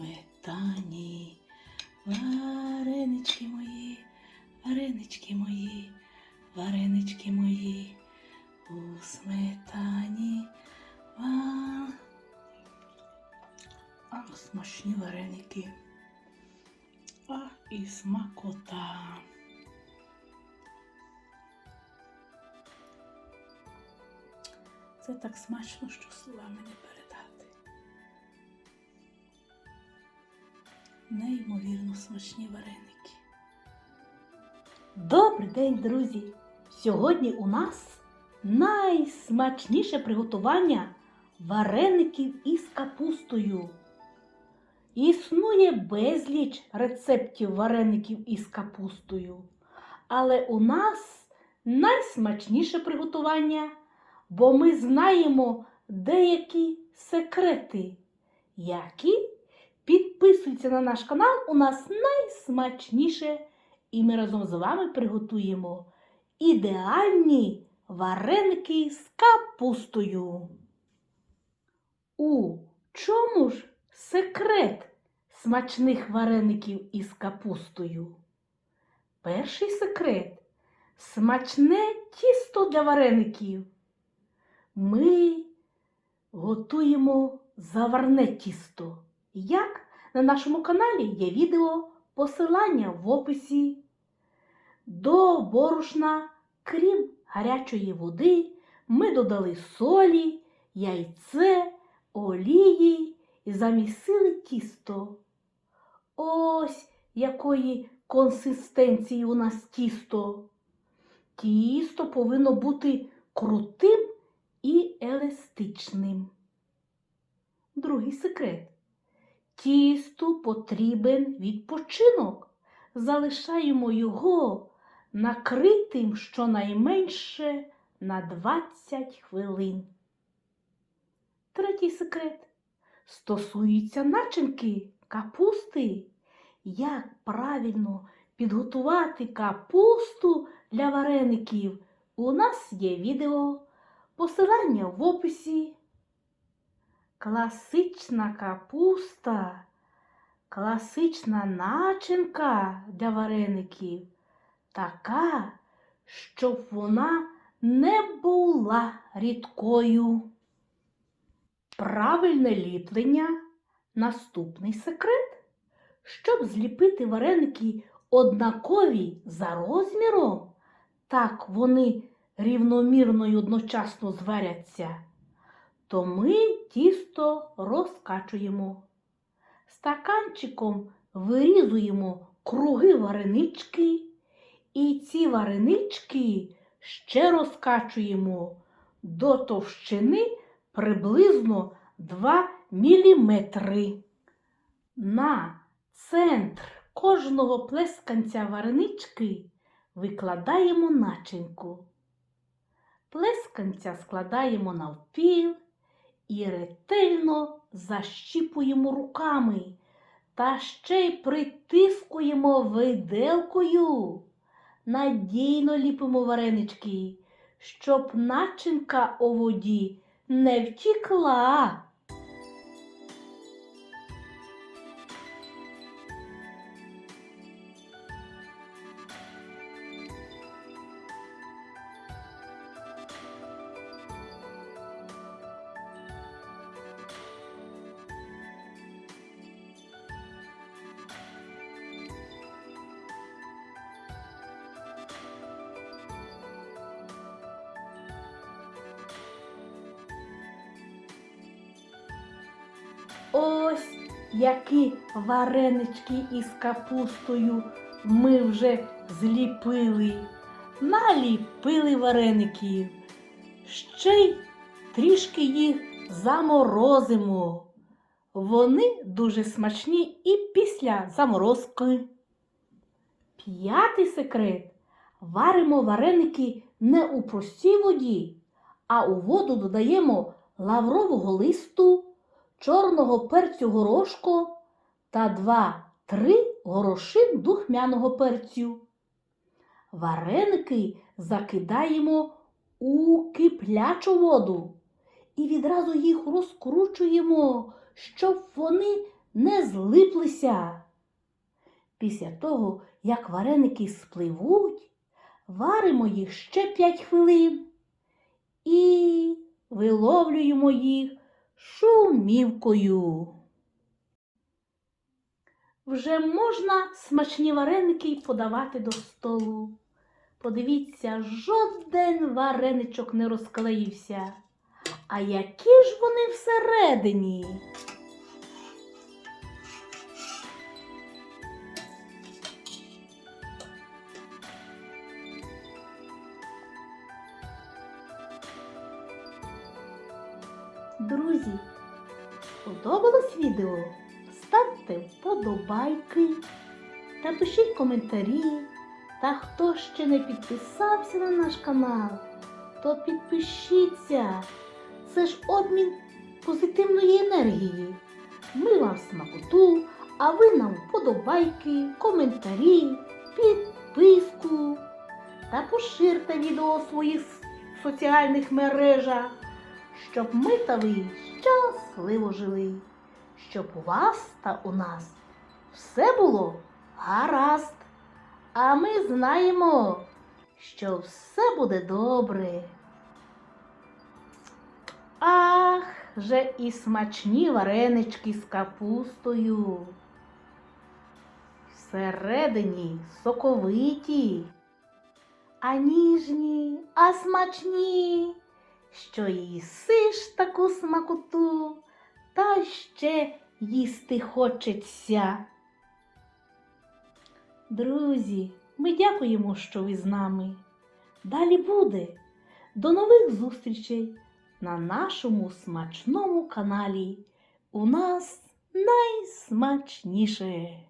сметані, варенички мої, варенички мої, варенички мої, у сметані. Ах, смачні вареники. Ах, і смакота. Це так смачно, що словами не Неймовірно смачні вареники. Добрий день, друзі! Сьогодні у нас найсмачніше приготування вареників із капустою. Існує безліч рецептів вареників із капустою. Але у нас найсмачніше приготування, бо ми знаємо деякі секрети, які підписуються на наш канал. У нас найсмачніше і ми разом з вами приготуємо ідеальні вареники з капустою. У чому ж секрет смачних вареників із капустою? Перший секрет смачне тісто для вареників. Ми готуємо заварне тісто. Як на нашому каналі є відео посилання в описі. До борошна, крім гарячої води, ми додали солі, яйце, олії і замісили тісто. Ось якої консистенції у нас тісто. Тісто повинно бути крутим і еластичним. Другий секрет. Тісту потрібен відпочинок. Залишаємо його накритим щонайменше на 20 хвилин. Третій секрет стосується начинки капусти. Як правильно підготувати капусту для вареників? У нас є відео, посилання в описі. Класична капуста, класична начинка для вареників, така, щоб вона не була рідкою. Правильне ліплення наступний секрет. Щоб зліпити вареники однакові за розміром, так вони рівномірно й одночасно зваряться то ми тісто розкачуємо. Стаканчиком вирізуємо круги варенички, і ці варенички ще розкачуємо до товщини приблизно 2 мм. На центр кожного плесканця варенички викладаємо начинку. Плесканця складаємо навпіл і ретельно защіпуємо руками та ще й притискуємо виделкою. Надійно ліпимо варенички, щоб начинка у воді не втікла. Ось які варенички із капустою ми вже зліпили. Наліпили вареників. Ще й трішки їх заморозимо. Вони дуже смачні і після заморозки. П'ятий секрет. Варимо вареники не у простій воді, а у воду додаємо лаврового листу чорного перцю горошку та два-три горошин духмяного перцю. Вареники закидаємо у киплячу воду і відразу їх розкручуємо, щоб вони не злиплися. Після того, як вареники спливуть, варимо їх ще 5 хвилин і виловлюємо їх шумівкою. Вже можна смачні вареники й подавати до столу. Подивіться, жоден вареничок не розклеївся. А які ж вони всередині? Друзі, сподобалось відео? Ставте вподобайки та пишіть коментарі. Та хто ще не підписався на наш канал, то підпишіться. Це ж обмін позитивної енергії. Ми вам смакоту, а ви нам вподобайки, коментарі, підписку та поширте відео у своїх соціальних мережах, щоб ми та ви щасливо жили, щоб у вас та у нас все було гаразд. А ми знаємо, що все буде добре. Ах, же і смачні варенички з капустою. Всередині соковиті, а ніжні, а смачні, що їсиш таку смакоту, та ще їсти хочеться. Друзі, ми дякуємо, що ви з нами. Далі буде. До нових зустрічей на нашому смачному каналі. У нас найсмачніше.